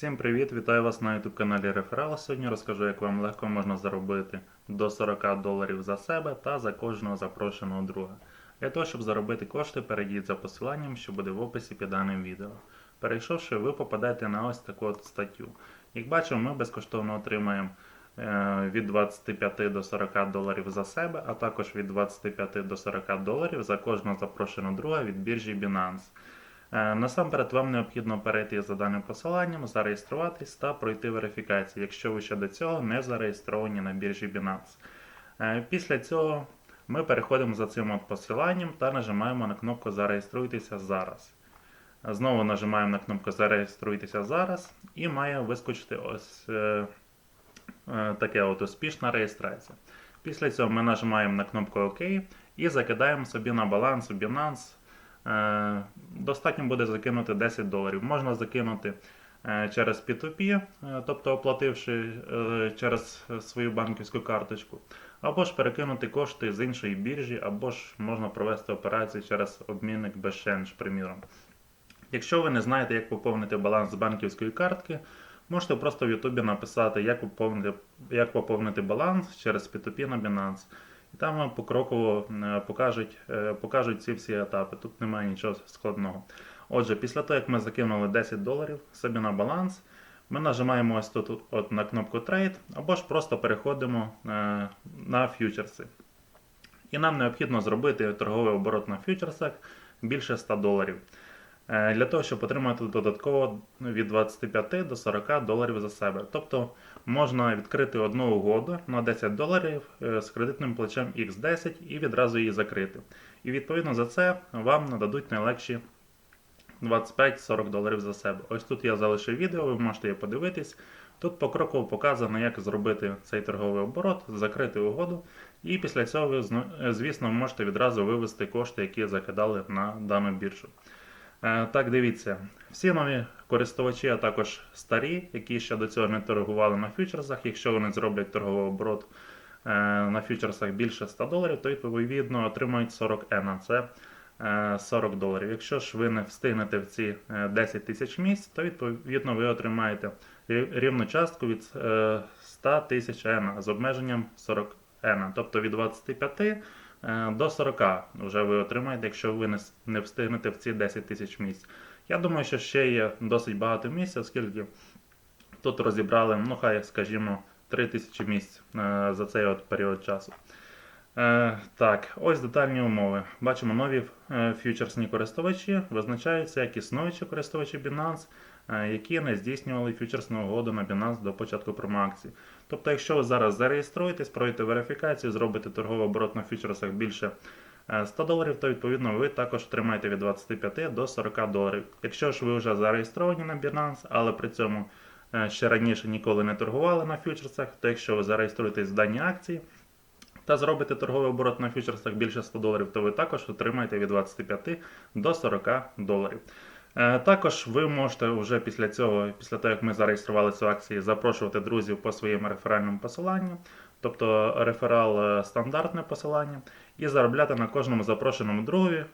Всім привіт! Вітаю вас на YouTube каналі Реферал. Сьогодні розкажу, як вам легко можна заробити до 40 доларів за себе та за кожного запрошеного друга. Для того, щоб заробити кошти, перейдіть за посиланням, що буде в описі під даним відео. Перейшовши, ви попадете на ось таку от статтю. Як бачимо, ми безкоштовно отримаємо е, від 25 до 40 доларів за себе, а також від 25 до 40 доларів за кожного запрошеного друга від біржі Binance. Е, Насамперед вам необхідно перейти за даним посиланням, зареєструватись та пройти верифікацію, якщо ви ще до цього не зареєстровані на біржі Binance. Е, Після цього ми переходимо за цим от посиланням та нажимаємо на кнопку Зареєструйтеся зараз. Е, Знову нажимаємо на кнопку Зареєструйтеся зараз і має вискочити ось е, е, таке от успішна реєстрація. Після цього ми нажимаємо на кнопку ОК і закидаємо собі на баланс Binance Достатньо буде закинути 10 доларів. Можна закинути е, через P2P, е, тобто оплативши е, через свою банківську карточку, або ж перекинути кошти з іншої біржі, або ж можна провести операцію через обмінник BestChange, приміром. Якщо ви не знаєте, як поповнити баланс з банківської картки, можете просто в Ютубі написати, як поповнити, як поповнити баланс через P2P на Binance. І там вам покроково е, покажуть, е, покажуть ці всі етапи. Тут немає нічого складного. Отже, після того, як ми закинули 10 доларів собі на баланс, ми нажимаємо ось тут от на кнопку Trade, або ж просто переходимо е, на фьючерси. І нам необхідно зробити торговий оборот на фьючерсах більше 100 доларів. Е, Для того, щоб отримати додатково від 25 до 40 доларів за себе. Тобто можна відкрити одну угоду на 10 доларів е, з кредитним плечем X10 і відразу її закрити. І відповідно за це вам нададуть найлегші 25-40 доларів за себе. Ось тут я залишив відео, ви можете його подивитись. Тут покроково показано, як зробити цей торговий оборот, закрити угоду, і після цього ви, звісно, можете відразу вивести кошти, які закидали на дану біржу. Е, Так, дивіться, всі нові користувачі, а також старі, які ще до цього не торгували на фьючерсах, якщо вони зроблять торговий оборот е, на фьючерсах більше 100 доларів, то відповідно отримають 40 ена. Це е, 40 доларів. Якщо ж ви не встигнете в ці е, 10 тисяч місць, то відповідно ви отримаєте рівну частку від е, 100 тисяч ена з обмеженням 40 ена. Тобто від 25 е, до 40 вже ви отримаєте, якщо ви не, встигнете в ці 10 тисяч місць. Я думаю, що ще є досить багато місць, оскільки тут розібрали, ну хай, скажімо, 3 тисячі місць е, за цей от період часу. Е, так, ось детальні умови. Бачимо нові е, фьючерсні користувачі, визначаються як існуючі користувачі Binance, е, які не здійснювали фьючерсну угоду на Binance до початку промоакції. Тобто, якщо ви зараз зареєструєтесь, пройдете верифікацію, зробите торговий оборот на фьючерсах більше е, 100 доларів, то відповідно ви також отримаєте від 25 до 40 доларів. Якщо ж ви вже зареєстровані на Binance, але при цьому ще раніше ніколи не торгували на фьючерсах, то якщо ви зареєструєтесь в даній акції, та зробите торговий оборот на фьючерсах більше 100 доларів, то ви також отримаєте від 25 до 40 доларів. Е, Також ви можете вже після цього, після того, як ми зареєстрували цю акцію, запрошувати друзів по своїм реферальним посиланням, тобто реферал е, стандартне посилання, і заробляти на кожному запрошеному другові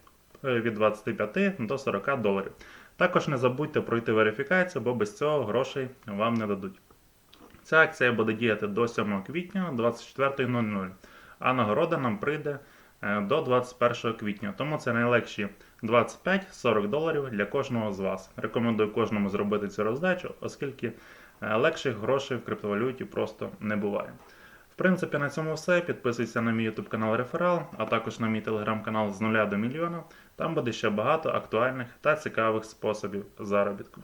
е, від 25 до 40 доларів. Також не забудьте пройти верифікацію, бо без цього грошей вам не дадуть. Ця акція буде діяти до 7 квітня 24.00, а нагорода нам прийде е, до 21 квітня. Тому це найлегші 25-40 доларів для кожного з вас. Рекомендую кожному зробити цю роздачу, оскільки е, легших грошей в криптовалюті просто не буває. В принципі, на цьому все. Підписуйся на мій YouTube канал Реферал, а також на мій телеграм-канал з нуля до мільйона. Там буде ще багато актуальних та цікавих способів заробітку.